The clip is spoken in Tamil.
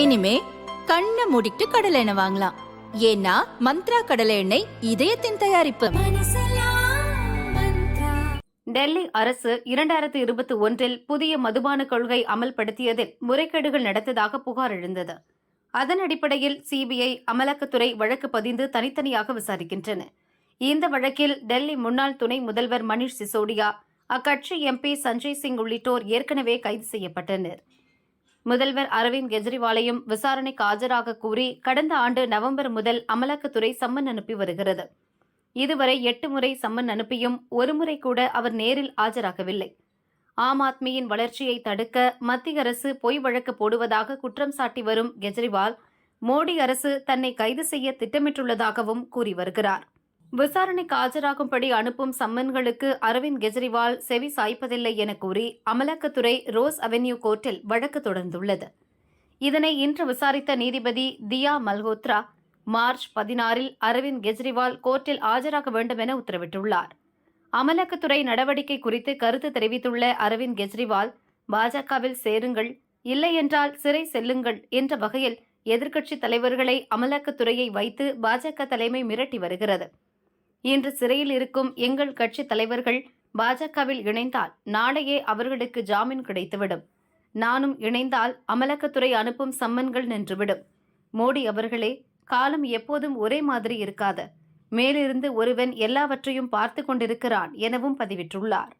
இனிமே கண்ணை மூடிட்டு கடலை எண்ணெய் வாங்கலாம். ஏன்னா மந்த்ரா கடலை எண்ணெய் இதயத்தின் தயாரிப்பு. டெல்லி அரசு இரண்டாயிரத்து இருபத்தி ஒன்றில் புதிய மதுபான கொள்கை அமல்படுத்தியதில் முறைகேடுகள் நடத்ததாக புகார் எழுந்தது. அதன் அடிப்படையில் சிபிஐ அமலாக்கத்துறை வழக்கு பதிந்து தனித்தனியாக விசாரிக்கின்றன. இந்த வழக்கில் டெல்லி முன்னாள் துணை முதல்வர் மணிஷ் சிசோடியா அக்கட்சி எம்பி சஞ்சய் சிங் உள்ளிட்டோர் ஏற்கனவே கைது செய்யப்பட்டனர். முதல்வர் அரவிந்த் கெஜ்ரிவாலையும் விசாரணைக்கு ஆஜராக கூறி கடந்த ஆண்டு நவம்பர் முதல் அமலாக்கத்துறை சம்மன் அனுப்பி வருகிறது. இதுவரை எட்டு முறை சம்மன் அனுப்பியும் ஒருமுறை கூட அவர் நேரில் ஆஜராகவில்லை. ஆம் ஆத்மியின் வளர்ச்சியை தடுக்க மத்திய அரசு பொய் வழக்கு போடுவதாக குற்றம் சாட்டி வரும் கெஜ்ரிவால் மோடி அரசு தன்னை கைது செய்ய திட்டமிட்டுள்ளதாகவும் கூறி வருகிறார். விசாரணைக்கு ஆஜராகும்படி அனுப்பும் சம்மன்களுக்கு அரவிந்த் கெஜ்ரிவால் செவி சாய்ப்பதில்லை என கூறி அமலாக்கத்துறை ரோஸ் அவென்யூ கோர்ட்டில் வழக்கு தொடர்ந்துள்ளது. இதனை இன்று விசாரித்த நீதிபதி தியா மல்ஹோத்ரா மார்ச் பதினாறில் அரவிந்த் கெஜ்ரிவால் கோர்ட்டில் ஆஜராக வேண்டும் என உத்தரவிட்டுள்ளார். அமலாக்கத்துறை நடவடிக்கை குறித்து கருத்து தெரிவித்துள்ள அரவிந்த் கெஜ்ரிவால் பாஜகவில் சேருங்கள் இல்லையென்றால் சிறை செல்லுங்கள் என்ற வகையில் எதிர்க்கட்சித் தலைவர்களை அமலாக்கத்துறையை வைத்து பாஜக தலைமை மிரட்டி வருகிறது. இன்று சிறையில் இருக்கும் எங்கள் கட்சித் தலைவர்கள் பாஜகவில் இணைந்தால் நாளையே அவர்களுக்கு ஜாமீன் கிடைத்துவிடும். நானும் இணைந்தால் அமலக்கத்துறை அனுப்பும் சம்மன்கள் நின்றுவிடும். மோடி அவர்களே காலம் எப்போதும் ஒரே மாதிரி இருக்காத. மேலிருந்து ஒருவன் எல்லாவற்றையும் பார்த்து கொண்டிருக்கிறான் எனவும் பதிவிட்டுள்ளார்.